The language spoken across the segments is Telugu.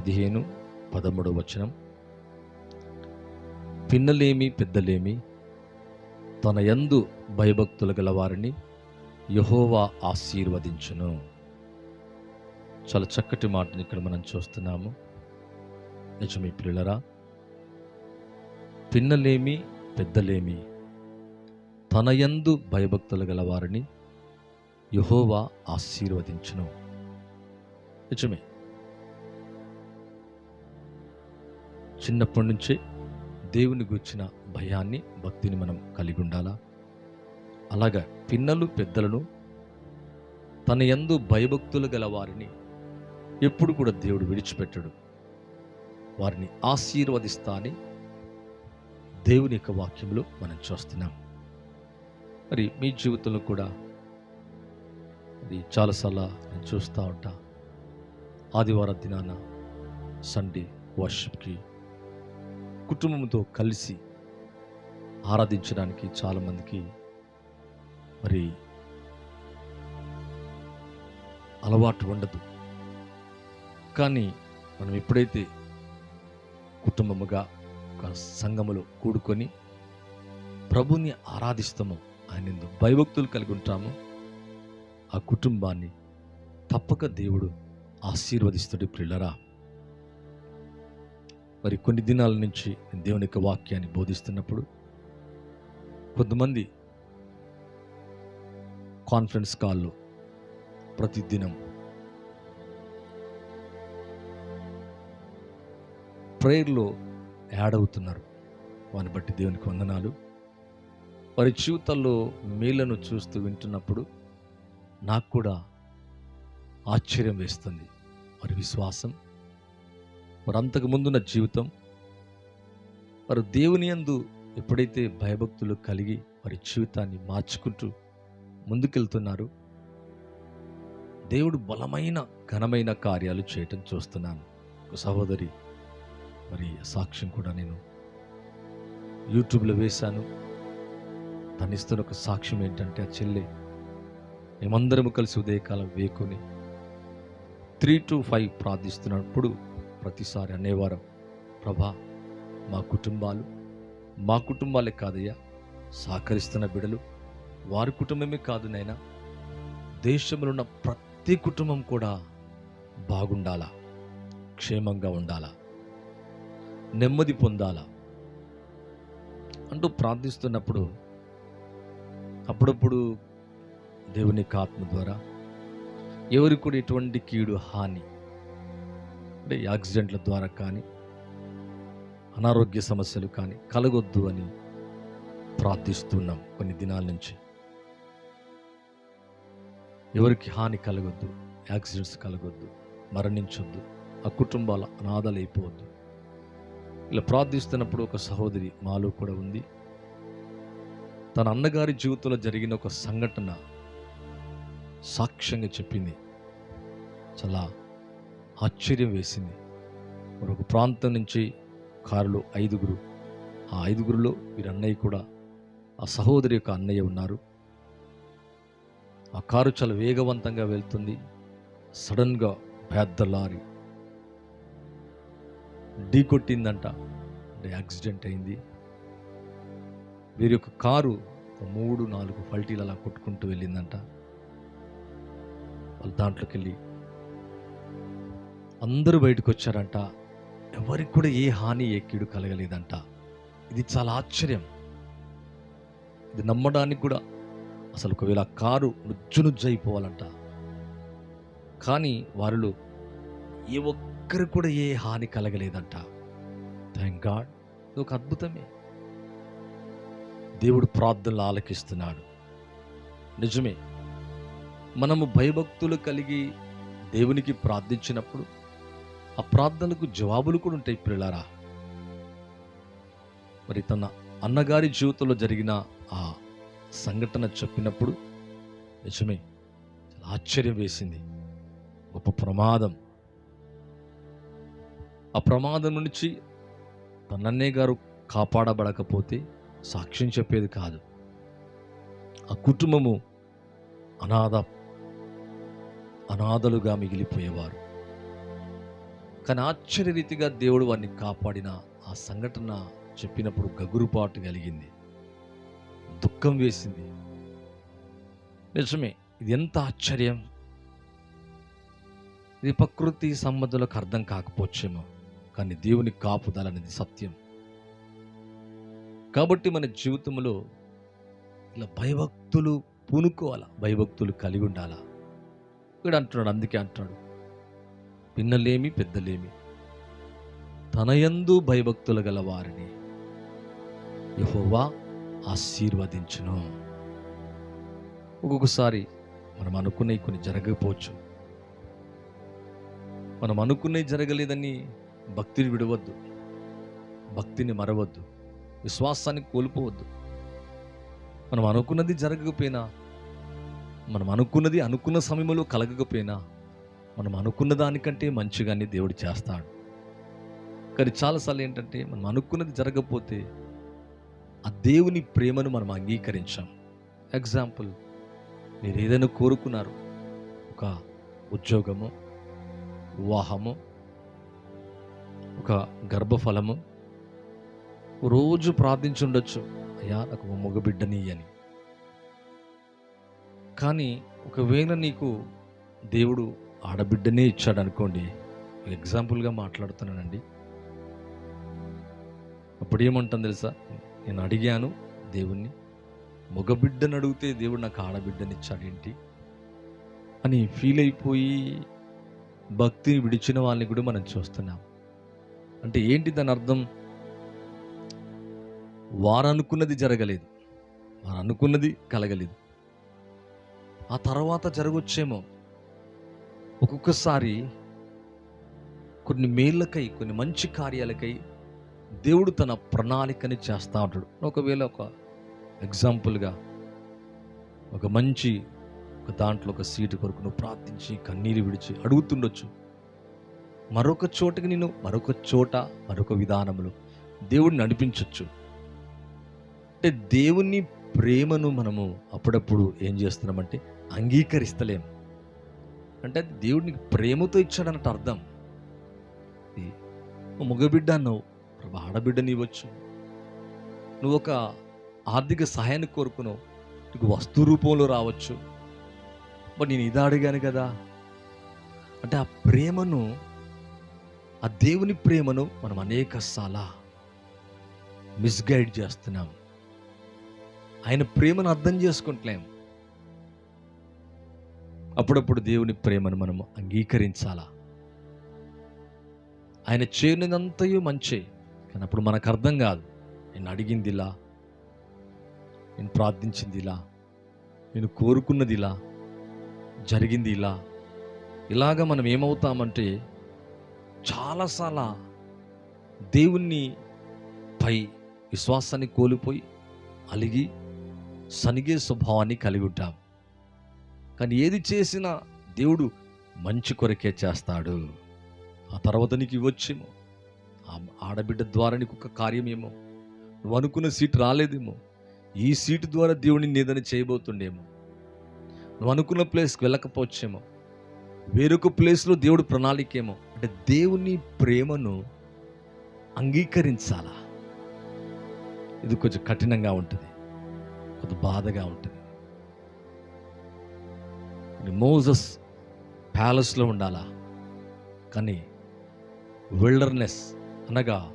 పదిహేను పదమూడవ వచనం. పిన్నలేమి పెద్దలేమి తన యందు భయభక్తులు గల వారిని యహోవా ఆశీర్వదించును. చాలా చక్కటి మాటని ఇక్కడ మనం చూస్తున్నాము. నిజమే పిల్లరా పిన్నలేమి పెద్దలేమి తన యందు భయభక్తులు గల వారిని యహోవా ఆశీర్వదించును. నిజమే. చిన్నప్పటి నుంచే దేవుని గుర్చిన భయాన్ని భక్తిని మనం కలిగి ఉండాలా? అలాగా పిన్నలు పెద్దలను తన ఎందు భయభక్తులు గల వారిని ఎప్పుడు కూడా దేవుడు విడిచిపెట్టడు. వారిని ఆశీర్వదిస్తా అని దేవుని యొక్క వాక్యంలో మనం చూస్తున్నాం. మరి మీ జీవితంలో కూడా అది చాలాసార్లు నేను చూస్తూ ఉంటా. ఆదివారం దినాన సండే వర్షిప్కి కుటుంబంతో కలిసి ఆరాధించడానికి చాలామందికి మరి అలవాటు ఉండదు. కానీ మనం ఎప్పుడైతే కుటుంబముగా ఒక సంఘములో కూడుకొని ప్రభుని ఆరాధిస్తామో ఆయన భయభక్తులు కలిగి ఉంటామో ఆ కుటుంబాన్ని తప్పక దేవుడు ఆశీర్వదిస్తుడు ప్రిల్లరా మరి కొన్ని దినాల నుంచి దేవుని యొక్క వాక్యాన్ని బోధిస్తున్నప్పుడు కొంతమంది కాన్ఫరెన్స్ కాల్లో ప్రతిదినం ప్రేయర్లో యాడ్ అవుతున్నారు వారిని బట్టి దేవునికి వందనాలు. వారి జీవితాల్లో మేలను చూస్తూ వింటున్నప్పుడు నాకు కూడా ఆశ్చర్యం వేస్తుంది. వారి విశ్వాసం వారు అంతకు ముందున్న జీవితం. వారు దేవుని యందు ఎప్పుడైతే భయభక్తులు కలిగి వారి జీవితాన్ని మార్చుకుంటూ ముందుకెళ్తున్నారు. దేవుడు బలమైన ఘనమైన కార్యాలు చేయటం చూస్తున్నాను. ఒక సహోదరి మరి సాక్ష్యం కూడా నేను యూట్యూబ్లో వేశాను. తనిస్తున్న ఒక సాక్ష్యం ఏంటంటే ఆ చెల్లె మేమందరము కలిసి ఉదయకాలం వేకుని త్రీ టు ఫైవ్ ప్రార్థిస్తున్నప్పుడు ప్రతిసారి అనేవారం ప్రభా మా కుటుంబాలు మా కుటుంబాలే కాదయ్యా సహకరిస్తున్న బిడలు వారి కుటుంబమే కాదు నైనా దేశంలో ఉన్న ప్రతి కుటుంబం కూడా బాగుండాలా క్షేమంగా ఉండాలా నెమ్మది పొందాలా అంటూ ప్రార్థిస్తున్నప్పుడు అప్పుడప్పుడు దేవుని కాత్మ ఆత్మ ద్వారా ఎవరికి కూడా ఎటువంటి కీడు హాని అంటే యాక్సిడెంట్ల ద్వారా కానీ అనారోగ్య సమస్యలు కానీ కలగొద్దు అని ప్రార్థిస్తున్నాం కొన్ని దినాల నుంచి. ఎవరికి హాని కలగొద్దు యాక్సిడెంట్స్ కలగొద్దు మరణించొద్దు ఆ కుటుంబాల అనాథలైపోవద్దు ఇలా ప్రార్థిస్తున్నప్పుడు ఒక సహోదరి మాలో కూడా ఉంది. తన అన్నగారి జీవితంలో జరిగిన ఒక సంఘటన సాక్ష్యంగా చెప్పింది. చాలా ఆశ్చర్యం వేసింది. మరొక ప్రాంతం నుంచి కారులో ఐదుగురు ఆ ఐదుగురిలో వీరి అన్నయ్య కూడా ఆ సహోదరి యొక్క అన్నయ్య ఉన్నారు. ఆ కారు చాలా వేగవంతంగా వెళ్తుంది. సడన్గా పెద్ద లారీ ఢీ కొట్టిందంట. అంటే యాక్సిడెంట్ అయింది. వీరి యొక్క కారు ఒక మూడు నాలుగు పల్టీలు అలా కొట్టుకుంటూ వెళ్ళిందంట. వాళ్ళు దాంట్లోకి వెళ్ళి అందరూ బయటకు వచ్చారంట ఎవరికి కూడా ఏ హాని ఏ కీడు కలగలేదంట. ఇది చాలా ఆశ్చర్యం. ఇది నమ్మడానికి కూడా అసలు ఒకవేళ కారు నుజ్జు అయిపోవాలంట కానీ వారిలో ఏ ఒక్కరు కూడా ఏ హాని కలగలేదంట. థ్యాంక్ గాడ్ ఇది ఒక అద్భుతమే. దేవుడు ప్రార్థనలు ఆలకిస్తున్నాడు. నిజమే మనము భయభక్తులు కలిగి దేవునికి ప్రార్థించినప్పుడు ఆ ప్రార్థనలకు జవాబులు కూడా ఉంటాయి పిల్లలారా. మరి తన అన్నగారి జీవితంలో జరిగిన ఆ సంఘటన చెప్పినప్పుడు నిజమే చాలా ఆశ్చర్యం వేసింది. గొప్ప ప్రమాదం. ఆ ప్రమాదం నుంచి తనన్నే గారు కాపాడబడకపోతే సాక్ష్యం చెప్పేది కాదు. ఆ కుటుంబము అనాథ అనాథలుగా మిగిలిపోయేవారు. కానీ ఆశ్చర్య రీతిగా దేవుడు వారిని కాపాడిన ఆ సంఘటన చెప్పినప్పుడు గగురుపాటు కలిగింది. దుఃఖం వేసింది. నిజమే ఇది ఎంత ఆశ్చర్యం? ఇది ప్రకృతి సంబంధులకు అర్థం కాకపోవచ్చేమో కానీ దేవుని కాపుదలనేది సత్యం. కాబట్టి మన జీవితంలో ఇలా భయభక్తులు పూనుకోవాలా? భయభక్తులు కలిగి ఉండాలా? ఇక్కడ అంటున్నాడు అందుకే అంటున్నాడు. పిన్నలేమి పెద్దలేమి. తనయందు భయభక్తులు గల వారిని యహోవా ఆశీర్వదించును. ఒక్కొక్కసారి మనం అనుకున్నవి కొన్ని జరగకపోవచ్చు. మనం అనుకున్నవి జరగలేదని భక్తిని విడవద్దు. భక్తిని మరవద్దు. విశ్వాసాన్ని కోల్పోవద్దు. మనం అనుకున్నది జరగకపోయినా మనం అనుకున్నది అనుకున్న సమయంలో కలగకపోయినా మనం అనుకున్న దానికంటే మంచిగానే దేవుడు చేస్తాడు. కానీ చాలాసార్లు ఏంటంటే మనం అనుకున్నది జరగకపోతే ఆ దేవుని ప్రేమను మనం అంగీకరించాం. ఎగ్జాంపుల్ మీరు ఏదైనా కోరుకున్నారు. ఒక ఉద్యోగము వివాహము ఒక గర్భఫలము రోజు ప్రార్థించి ఉండొచ్చు. అయ్యా నాకు మగబిడ్డని అని కానీ ఒకవేళ నీకు దేవుడు ఆడబిడ్డనే ఇచ్చాడు అనుకోండి ఎగ్జాంపుల్గా మాట్లాడుతున్నానండి. అప్పుడు ఏమంటాను తెలుసా? నేను అడిగాను దేవుణ్ణి మగబిడ్డని అడిగితే దేవుడు నాకు ఆడబిడ్డని ఇచ్చాడేంటి? అని ఫీల్ అయిపోయి భక్తిని విడిచిన వాళ్ళని కూడా మనం చూస్తున్నాం. అంటే ఏంటి దాని అర్థం? వారు అనుకున్నది జరగలేదు. వారు అనుకున్నది కలగలేదు. ఆ తర్వాత జరగొచ్చేమో ఒక్కొక్కసారి కొన్ని మేళ్ళకై కొన్ని మంచి కార్యాలకై దేవుడు తన ప్రణాళికని చేస్తూ ఉంటాడు. ఒకవేళ ఒక ఎగ్జాంపుల్గా ఒక మంచి ఒక దాంట్లో ఒక సీటు కొరకు నువ్వు ప్రార్థించి కన్నీరు విడిచి అడుగుతుండొచ్చు. మరొక చోటకి నేను మరొక చోట మరొక విధానంలో దేవుడిని నడిపించవచ్చు అంటే దేవుని ప్రేమను మనము అప్పుడప్పుడు ఏం చేస్తున్నామంటే అంగీకరిస్తలేం. అంటే అది ప్రేమతో ఇచ్చాడన్నట్టు అర్థం. మగబిడ్డ అన్నావు ఆడబిడ్డని ఇవ్వచ్చు. నువ్వు ఒక ఆర్థిక సహాయాన్ని కోరుకున్నావు. నీకు వస్తు రూపంలో రావచ్చు. బట్ నేను ఇది అడిగాను కదా. అంటే ఆ ప్రేమను ఆ దేవుని ప్రేమను మనం అనేక సాలా మిస్గైడ్ చేస్తున్నాం. ఆయన ప్రేమను అర్థం చేసుకుంటలేం. అప్పుడప్పుడు దేవుని ప్రేమను మనము అంగీకరించాలా? ఆయన చేయనిదంతయు మంచే కానీ అప్పుడు మనకు అర్థం కాదు. నేను అడిగింది ఇలా నేను ప్రార్థించింది ఇలా నేను కోరుకున్నది ఇలా జరిగింది ఇలా ఇలాగ మనం ఏమవుతామంటే చాలాసార్లు దేవుణ్ణి పై విశ్వాసాన్ని కోల్పోయి అలిగి సనిగే స్వభావాన్ని కలిగి ఉంటాం. కానీ ఏది చేసినా దేవుడు మంచి కొరకే చేస్తాడు. ఆ తర్వాత నీకు ఇవ్వచ్చేమో. ఆ ఆడబిడ్డ ద్వారా నీకు ఒక కార్యమేమో. నువ్వు అనుకున్న సీట్ రాలేదేమో. ఈ సీటు ద్వారా దేవుడిని ఏదైనా చేయబోతుండేమో. నువ్వు అనుకున్న ప్లేస్కి వెళ్ళకపోవచ్చేమో. వేరొక ప్లేస్లో దేవుడు ప్రణాళికేమో. అంటే దేవుని ప్రేమను అంగీకరించాలా? ఇది కొంచెం కఠినంగా ఉంటుంది. కొంచెం బాధగా ఉంటుంది. మోజస్ ప్యాలెస్లో ఉండాలా? కానీ విల్డర్నెస్ అనగా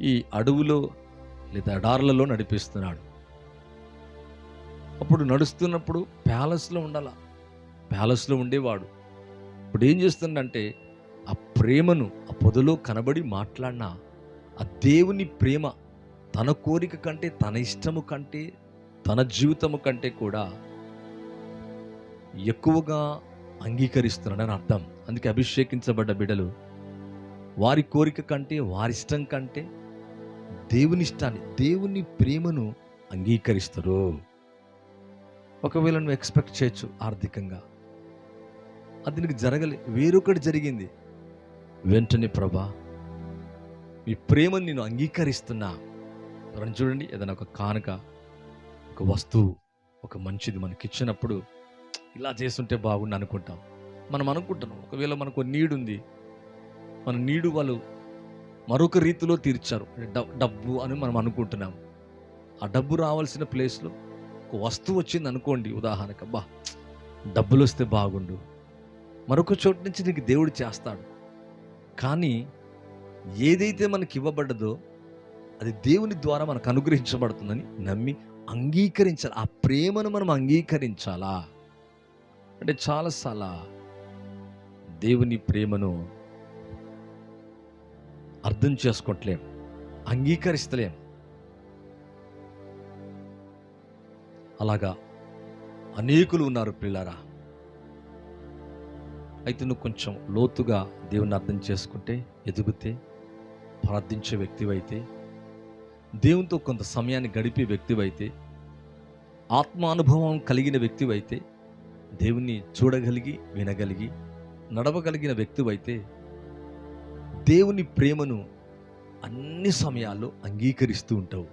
ఈ అడవులో లేదా ఎడార్లలో నడిపిస్తున్నాడు. అప్పుడు నడుస్తున్నప్పుడు ప్యాలెస్లో ఉండాల? ప్యాలెస్లో ఉండేవాడు. ఇప్పుడు ఏం చేస్తుందంటే ఆ ప్రేమను ఆ పొదలో కనబడి మాట్లాడిన ఆ దేవుని ప్రేమ తన కోరిక కంటే తన ఇష్టము కంటే తన జీవితము కంటే కూడా ఎక్కువగా అంగీకరిస్తున్నాడని అర్థం. అందుకే అభిషేకించబడ్డ బిడ్డలు వారి కోరిక కంటే వారి ఇష్టం కంటే దేవుని ఇష్టాన్ని దేవుని ప్రేమను అంగీకరిస్తారు. ఒకవేళ నువ్వు ఎక్స్పెక్ట్ చేయొచ్చు ఆర్థికంగా. అది నీకు జరగలే వేరొకటి జరిగింది. వెంటనే ప్రభా మీ ప్రేమను నేను అంగీకరిస్తున్నా. రెండు చూడండి ఏదైనా ఒక కానుక ఒక వస్తువు ఒక మంచిది మనకి ఇచ్చినప్పుడు ఇలా చేస్తుంటే బాగుండు అనుకుంటాం. మనం అనుకుంటున్నాం ఒకవేళ మనకు నీడు ఉంది మన నీడు వాళ్ళు మరొక రీతిలో తీర్చారు. డబ్బు అని మనం అనుకుంటున్నాం. ఆ డబ్బు రావాల్సిన ప్లేస్లో ఒక వస్తువు వచ్చింది అనుకోండి ఉదాహరణకు అబ్బా డబ్బులు వస్తే బాగుండు. మరొక చోటు నుంచి నీకు దేవుడు చేస్తాడు. కానీ ఏదైతే మనకి ఇవ్వబడ్డదో అది దేవుని ద్వారా మనకు అనుగ్రహించబడుతుందని నమ్మి అంగీకరించాలి. ఆ ప్రేమను మనం అంగీకరించాలా? అంటే చాలాసార్లు దేవుని ప్రేమను అర్థం చేసుకోవట్లేం అంగీకరిస్తలేం. అలాగా అనేకులు ఉన్నారు పిల్లారా. అయితే నువ్వు కొంచెం లోతుగా దేవుని అర్థం చేసుకుంటే ఎదుగుతే ప్రార్థించే వ్యక్తివైతే దేవునితో కొంత సమయాన్ని గడిపే వ్యక్తివైతే ఆత్మానుభవం కలిగిన వ్యక్తివైతే దేవుణ్ణి చూడగలిగి వినగలిగి నడవగలిగిన వ్యక్తివైతే దేవుని ప్రేమను అన్ని సమయాల్లో అంగీకరిస్తూ ఉంటావు.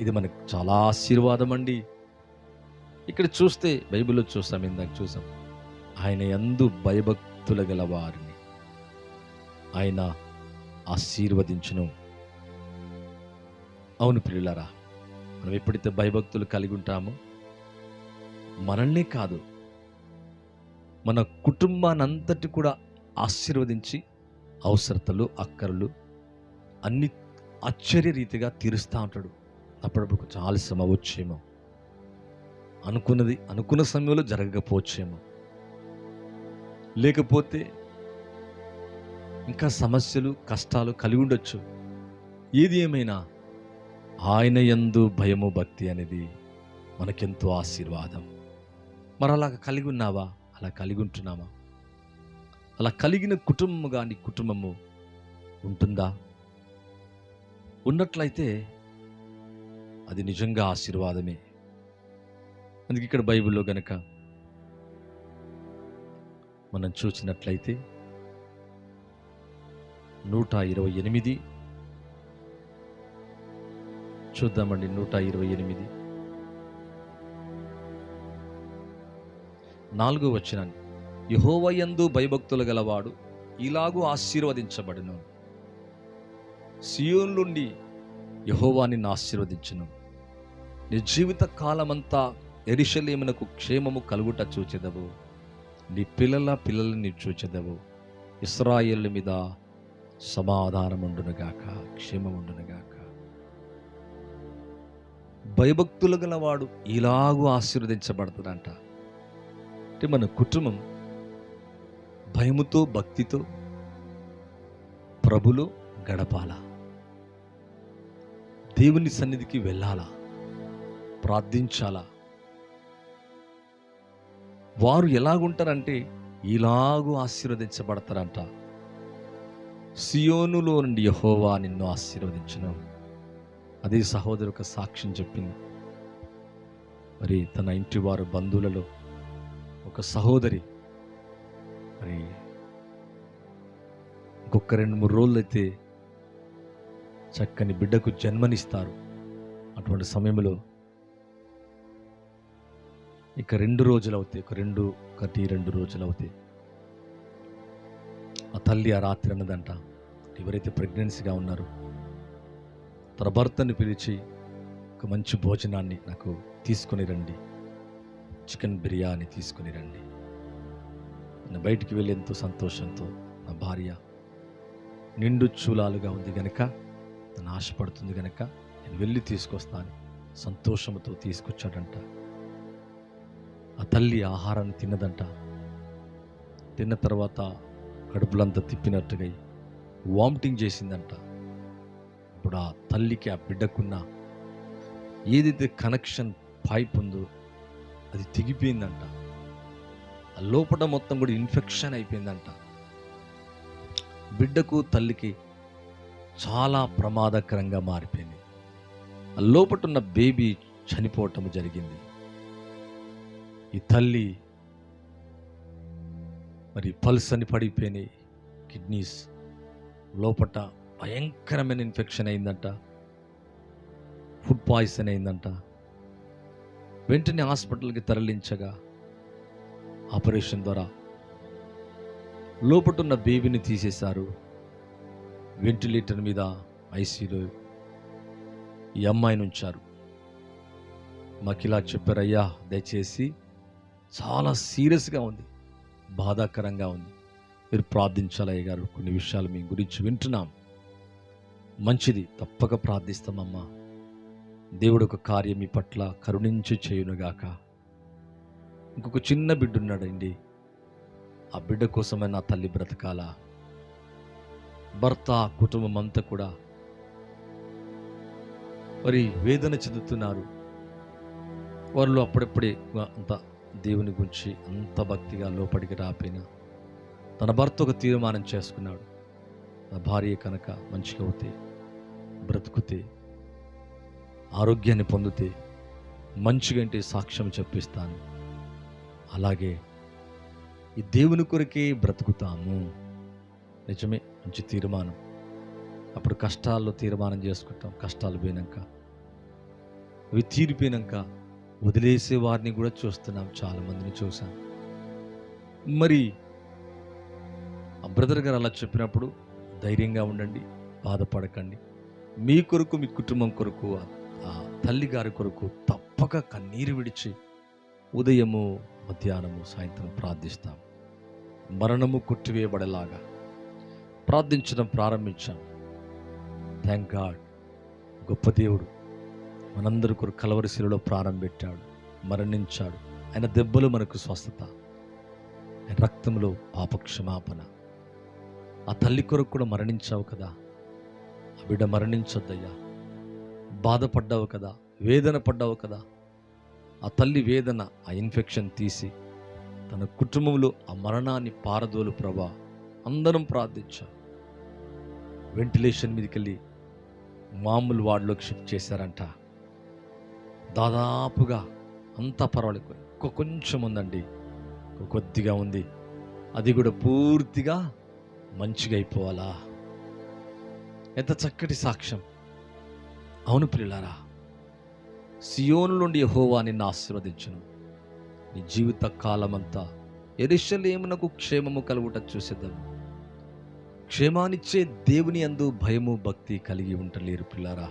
ఇది మనకు చాలా ఆశీర్వాదం అండి ఇక్కడ చూస్తే బైబిల్లో చూస్తాం ఇందాక చూసాం. ఆయన ఎందు భయభక్తుల గల వారిని ఆయన ఆశీర్వదించును. అవును ప్రియులరా మనం ఎప్పుడైతే భయభక్తులు కలిగి ఉంటామో మనల్నే కాదు మన కుటుంబానంతటి కూడా ఆశీర్వదించి అవసరతలు అక్కర్లు అన్ని ఆశ్చర్య రీతిగా తీరుస్తూ ఉంటాడు. అప్పుడప్పుడు కొంచెం ఆలస్యం అవ్వచ్చేమో. అనుకున్నది అనుకున్న సమయంలో జరగకపోవచ్చేమో. లేకపోతే ఇంకా సమస్యలు కష్టాలు కలిగి ఉండొచ్చు. ఏది ఏమైనా ఆయన ఎందు భయము భక్తి అనేది మనకెంతో ఆశీర్వాదం. మరి కలిగి ఉన్నావా? అలా కలిగి ఉంటున్నామా? అలా కలిగిన కుటుంబముగా నీ కుటుంబము ఉంటుందా? ఉన్నట్లయితే అది నిజంగా ఆశీర్వాదమే. అందుకే ఇక్కడ బైబిల్లో గనక మనం చూసినట్లయితే నూట ఇరవై ఎనిమిది. చూద్దామండి నూట ఇరవై ఎనిమిది. నాలుగు వచ్చినాన్ని యహోవయందు భయభక్తులు గలవాడు ఇలాగూ ఆశీర్వదించబడును. సియోన్ నుండి యహోవా ఆశీర్వదించును. నీ జీవిత కాలమంతా ఎరిశలేమునకు క్షేమము కలుగుట చూచెదవు. నీ పిల్లల పిల్లల్ని చూచెదవు. ఇస్రాయేల్ మీద సమాధానముండునుగాక క్షేమముండునుగాక. క్షేమం భయభక్తులు గలవాడు ఇలాగూ ఆశీర్వదించబడుతుందంట అంటే మన కుటుంబం భయముతో భక్తితో ప్రభులో గడపాల? దేవుని సన్నిధికి వెళ్ళాలా? ప్రార్థించాలా? వారు ఎలాగుంటారంటే ఇలాగూ ఆశీర్వదించబడతారంట. సియోనులో నుండి యహోవా నిన్ను ఆశీర్వదించను. అదే సహోదరు ఒక సాక్ష్యం చెప్పింది. మరి తన ఇంటి వారు బంధువులలో ఒక సహోదరి. మరి ఇంకొక రెండు మూడు రోజులు అయితే చక్కని బిడ్డకు జన్మనిస్తారు. అటువంటి సమయంలో ఇక రెండు రోజులు అవుతాయి ఒక రెండు ఒకటి రెండు రోజులు అవుతాయి ఆ తల్లి ఆ రాత్రి అన్నదంట ఎవరైతే ప్రెగ్నెన్సీగా ఉన్నారో తన భర్తను పిలిచి ఒక మంచి భోజనాన్ని నాకు తీసుకొని రండి. చికెన్ బిర్యానీ తీసుకొని రండి. నేను బయటికి వెళ్ళి ఎంతో సంతోషంతో నా భార్య నిండు చూలాలుగా ఉంది గనక నన్ను ఆశపడుతుంది గనక నేను వెళ్ళి తీసుకొస్తాను. సంతోషంతో తీసుకొచ్చాడంట. ఆ తల్లి ఆహారాన్ని తిన్నదంట. తిన్న తర్వాత కడుపులంతా తిప్పినట్టుగా వామిటింగ్ చేసిందంట. ఇప్పుడు ఆ తల్లికి ఆ బిడ్డకున్న ఏదైతే కనెక్షన్ పైప్ ఉందో అది తెగిపోయిందంట. ఆ లోపల మొత్తం కూడా ఇన్ఫెక్షన్ అయిపోయిందంట. బిడ్డకు తల్లికి చాలా ప్రమాదకరంగా మారిపోయింది. ఆ లోపట ఉన్న బేబీ చనిపోవటం జరిగింది. ఈ తల్లి మరి పల్స్ అని పడిపోయినాయి కిడ్నీస్ లోపట భయంకరమైన ఇన్ఫెక్షన్ అయిందంట. ఫుడ్ పాయిజన్ అయిందంట. వెంటనే హాస్పిటల్కి తరలించగా ఆపరేషన్ ద్వారా లోపటున్న బేబీని తీసేశారు. వెంటిలేటర్ మీద ఐసీలో ఈ అమ్మాయిని ఉంచారు. మాకు ఇలా చెప్పారయ్యా దయచేసి చాలా సీరియస్గా ఉంది బాధాకరంగా ఉంది. మీరు ప్రార్థించాలయ్య గారు కొన్ని విషయాలు మీ గురించి వింటున్నాం. మంచిది తప్పక ప్రార్థిస్తామమ్మా. దేవుడు ఒక కార్యం మీ పట్ల కరుణించి చేయునుగాక. ఇంకొక చిన్న బిడ్డ ఉన్నాడండి ఆ బిడ్డ కోసమే నా తల్లి బ్రతకాల. భర్త కుటుంబం అంతా కూడా మరి వేదన చెందుతున్నారు. వాళ్ళు అప్పుడప్పుడే అంత దేవుని గురించి అంత భక్తిగా లోపలికి రాపోయినా తన భర్త ఒక తీర్మానం చేసుకున్నాడు. నా భార్య కనుక మంచిగా అవుతే బ్రతుకుతే ఆరోగ్యాన్ని పొందితే మంచిగంటే సాక్ష్యం చెప్పిస్తాను. అలాగే ఈ దేవుని కొరకే బ్రతుకుతాము. నిజమే మంచి తీర్మానం. అప్పుడు కష్టాల్లో తీర్మానం చేసుకుంటాం. కష్టాలు పోయినాక అవి తీరిపోయినాక వదిలేసే వారిని కూడా చూస్తున్నాం. చాలా మందిని చూసాం మరి ఆ బ్రదర్ గారు అలా చెప్పినప్పుడు ధైర్యంగా ఉండండి బాధపడకండి. మీ కొరకు మీ కుటుంబం కొరకు తల్లి గారి కొరకు తప్పక కన్నీరు విడిచి ఉదయము మధ్యాహ్నము సాయంత్రం ప్రార్థిస్తాం. మరణము కొట్టివేయబడేలాగా ప్రార్థించడం ప్రారంభించాం. థ్యాంక్ గాడ్ గొప్ప దేవుడు మనందరి కొరకు కలవరిశిలలో ప్రారంభెట్టాడు మరణించాడు. ఆయన దెబ్బలు మనకు స్వస్థత ఆయన రక్తంలో పాపక్షమాపణ. ఆ తల్లి కొరకు కూడా మరణించావు కదా ఆ బిడ్డ మరణించొద్దయ్యా. బాధపడ్డావు కదా వేదన పడ్డావు కదా ఆ తల్లి వేదన ఆ ఇన్ఫెక్షన్ తీసి తన కుటుంబంలో ఆ మరణాన్ని పారదోలు ప్రభా అందరం ప్రార్థించాం. వెంటిలేషన్ మీదకి వెళ్ళి మామూలు వార్డులోకి షిఫ్ట్ చేశారంట. దాదాపుగా అంతా పర్వాలేదు ఇంకో కొంచెం ఉందండి కొద్దిగా ఉంది. అది కూడా పూర్తిగా మంచిగా అయిపోవాలా? ఎంత చక్కటి సాక్ష్యం. అవును పిల్లలారా సియోను నుండి యెహోవా నిన్ను ఆశీర్వదించును. నీ జీవిత కాలమంతా ఎరిశలేమునకు క్షేమము కలుగుట చూసేద్దాము క్షేమానిచ్చే దేవుని అందు భయము భక్తి కలిగి ఉంటలేరు పిల్లారా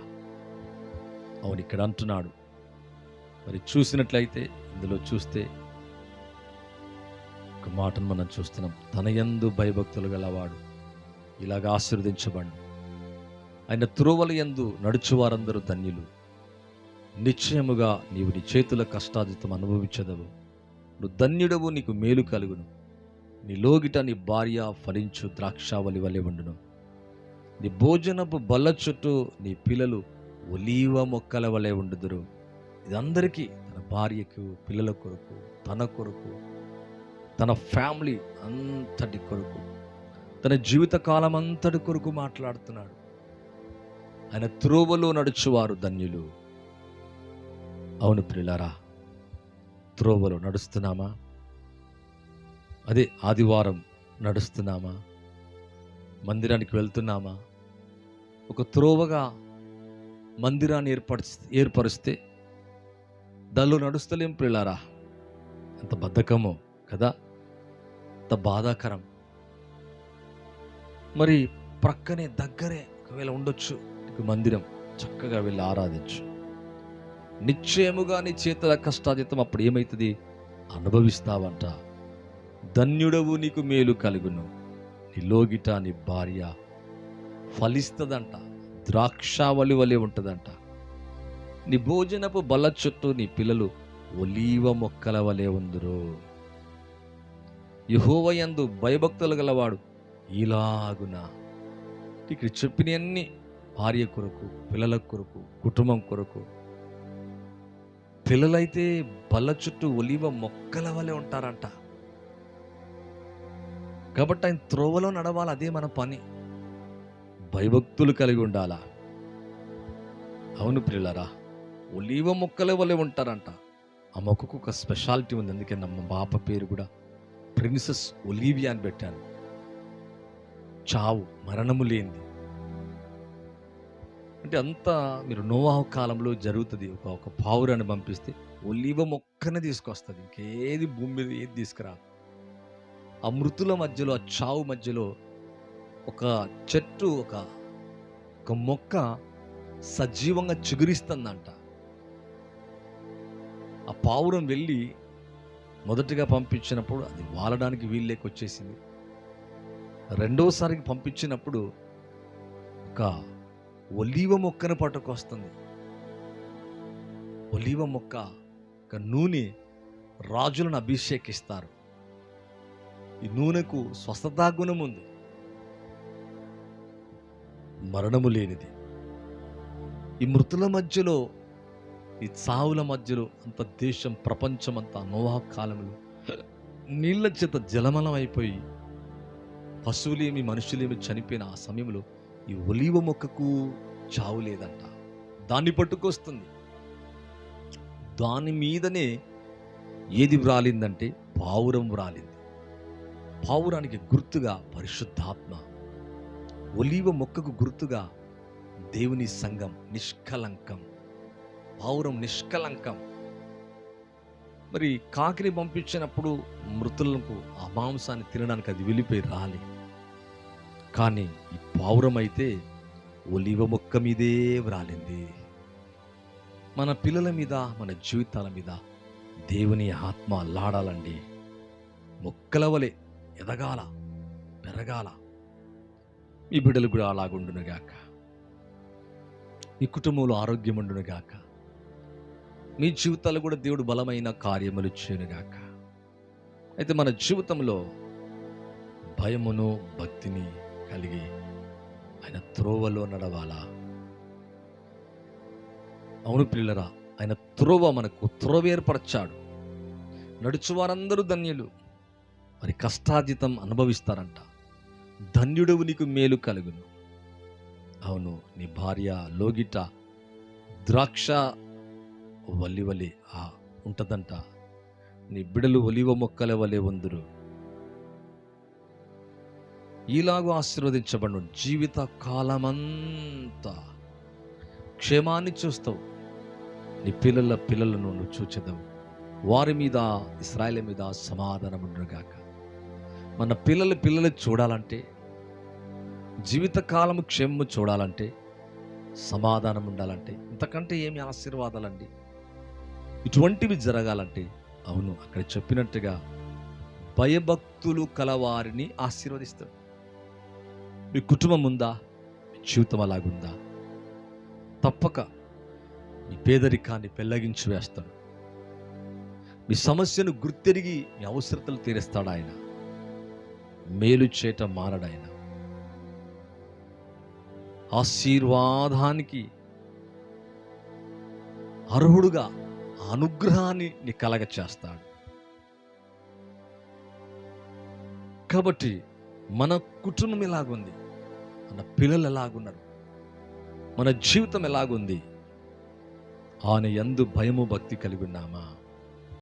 అవును ఇక్కడ అంటున్నాడు. మరి చూసినట్లయితే ఇందులో చూస్తే ఒక మాటను మనం చూస్తున్నాం. తన ఎందు భయభక్తులు గలవాడు ఇలాగ ఆశీర్వదించబడి ఆయన త్రోవల ఎందు నడుచువారందరూ ధన్యులు. నిశ్చయముగా నీవు నీ చేతుల కష్టాజితం అనుభవించదవు. నువ్వు ధన్యుడవు నీకు మేలు కలుగును. నీ లోగిట నీ భార్య ఫలించు ద్రాక్షావళి వలె ఉండును నీ భోజనపు బల్ల చుట్టూ నీ పిల్లలు ఒలీవ మొక్కల వలె ఉండుదురు ఇదందరికీ తన భార్యకు పిల్లల కొరకు తన కొరకు తన ఫ్యామిలీ అంతటి కొరకు తన జీవిత కాలం అంతటి కొరకు మాట్లాడుతున్నాడు. ఆయన త్రోవలో నడుచువారు ధన్యులు. అవును ప్రిలారా త్రోవలో నడుస్తున్నామా? అదే ఆదివారం నడుస్తున్నామా? మందిరానికి వెళ్తున్నామా? ఒక త్రోవగా మందిరాన్ని ఏర్పరిచి ఏర్పరిస్తే దానిలో నడుస్తలేం పిల్లారా అంత బద్ధకమో కదా? అంత బాధాకరం. మరి ప్రక్కనే దగ్గరే ఒకవేళ ఉండొచ్చు. దేవునికి మందిరం చక్కగా వెళ్ళి ఆరాధించు. నిశ్చయముగా నీ చేతుల కష్టాజితం అప్పుడు ఏమవుతుంది అనుభవిస్తావంట. ధన్యుడవు నీకు మేలు కలుగును. నీ లోగిట నీ భార్య ఫలిస్తుందంట. ద్రాక్షావళి వలె ఉంటుందంట. నీ భోజనపు బల చుట్టూ నీ పిల్లలు ఒలీవ మొక్కల వలె ఉందరు. యహోవయందు భయభక్తులు గలవాడు ఇలాగున ఇక్కడ చెప్పినవన్నీ భార్య కొరకు పిల్లల కొరకు కుటుంబం కొరకు. పిల్లలైతే బల్ల చుట్టూ ఒలివ మొక్కల వలె ఉంటారంట. కాబట్టి ఆయన త్రోవలో నడవాలి అదే మన పని. భయభక్తులు కలిగి ఉండాలా? అవును పిల్లరా ఒలివ మొక్కల వలె ఉంటారంట. ఆ మొక్కకు ఒక స్పెషాలిటీ ఉంది అందుకే నమ్మ బాప పేరు కూడా ప్రిన్సెస్ ఒలీవియా అని పెట్టాను. చావు మరణము లేనిది. అంటే అంతా మీరు నోవాహ కాలంలో జరుగుతుంది. ఒక ఒక పావురాన్ని పంపిస్తే ఒలివ మొక్కనే తీసుకొస్తుంది. ఇంకేది భూమి మీద ఏది తీసుకురా ఆ మృతుల మధ్యలో ఆ చావు మధ్యలో ఒక చెట్టు ఒక ఒక మొక్క సజీవంగా చిగురిస్తుందంట. ఆ పావురం వెళ్ళి మొదటిగా పంపించినప్పుడు అది వాలడానికి వీల్లేక వచ్చేసింది. రెండోసారికి పంపించినప్పుడు ఒక ఒలీవ మొక్కను పట్టుకొస్తుంది. ఒలీవ మొక్క ఒక నూనె రాజులను అభిషేకిస్తారు. ఈ నూనెకు స్వస్థతా గుణం ఉంది. మరణము లేనిది. ఈ మృతుల మధ్యలో ఈ చావుల మధ్యలో అంత దేశం ప్రపంచం అంతా నోవా కాలంలో నీళ్ళ చేత జలమలం అయిపోయి పశువులేమి మనుషులేమి చనిపోయిన ఆ సమయంలో ఈ ఒలీవ మొక్కకు చావు లేదంట. దాన్ని పట్టుకొస్తుంది. దాని మీదనే ఏది వ్రాలిందంటే పావురం వ్రాలింది. పావురానికి గుర్తుగా పరిశుద్ధాత్మ ఒలీవ మొక్కకు గుర్తుగా దేవుని సంఘం నిష్కలంకం పావురం నిష్కలంకం. మరి కాకిని పంపించినప్పుడు మృతులకు ఆ మాంసాన్ని తినడానికి అది వెళ్ళిపోయి రాలి కానీ ఈ పావురం అయితే ఒలివ మొక్క మీదే వ్రాలింది. మన పిల్లల మీద మన జీవితాల మీద దేవుని ఆత్మ లాడాలండి. మొక్కల వలె ఎదగాల పెరగాల. మీ బిడ్డలు కూడా అలాగుండునుగాక. మీ కుటుంబంలో ఆరోగ్యం ఉండునుగాక. మీ జీవితాలు కూడా దేవుడు బలమైన కార్యములు చేయనుగాక. అయితే మన జీవితంలో భయమును భక్తిని కలిగి ఆయన త్రోవలో నడవాలా? అవును పిల్లరా ఆయన త్రోవ మనకు త్రోవ ఏర్పరచాడు. నడుచు వారందరూ ధన్యులు. మరి కష్టాజితం అనుభవిస్తారంట. ధన్యుడవు నీకు మేలు కలుగును. అవును నీ భార్య లోగిట ద్రాక్ష వల్లి వలి ఆ ఉంటదంట. నీ బిడలు ఒలివ మొక్కల వలె ఉందురు ఇలాగూ ఆశీర్వదించబడు జీవిత కాలమంతా క్షేమాన్ని చూస్తావు. నీ పిల్లల పిల్లలను నువ్వు చూచెదవు. వారి మీద ఇస్రాయల్ మీద సమాధానం ఉండగాక మన పిల్లల పిల్లలు చూడాలంటే జీవితకాలము క్షేమము చూడాలంటే సమాధానం ఉండాలంటే ఇంతకంటే ఏమి ఆశీర్వాదాలండి? ఇటువంటివి జరగాలంటే అవును అక్కడ చెప్పినట్టుగా భయభక్తులు కలవారిని ఆశీర్వదిస్తాడు. మీ కుటుంబం ఉందా? మీ జీవితం అలాగుందా? తప్పక మీ పేదరికాన్ని పెళ్ళగించి వేస్తాడు. మీ సమస్యను గుర్తెరిగి మీ అవసరతలు తీరుస్తాడు ఆయన. మేలు చేట మారడు ఆయన. ఆశీర్వాదానికి అర్హుడుగా అనుగ్రహాన్ని నీ కలగ చేస్తాడు కాబట్టి మన కుటుంబం ఎలాగుంది? మన పిల్లలు ఎలాగున్నారు? మన జీవితం ఎలాగుంది? ఆయన ఎందు భయము భక్తి కలిగి ఉన్నామా?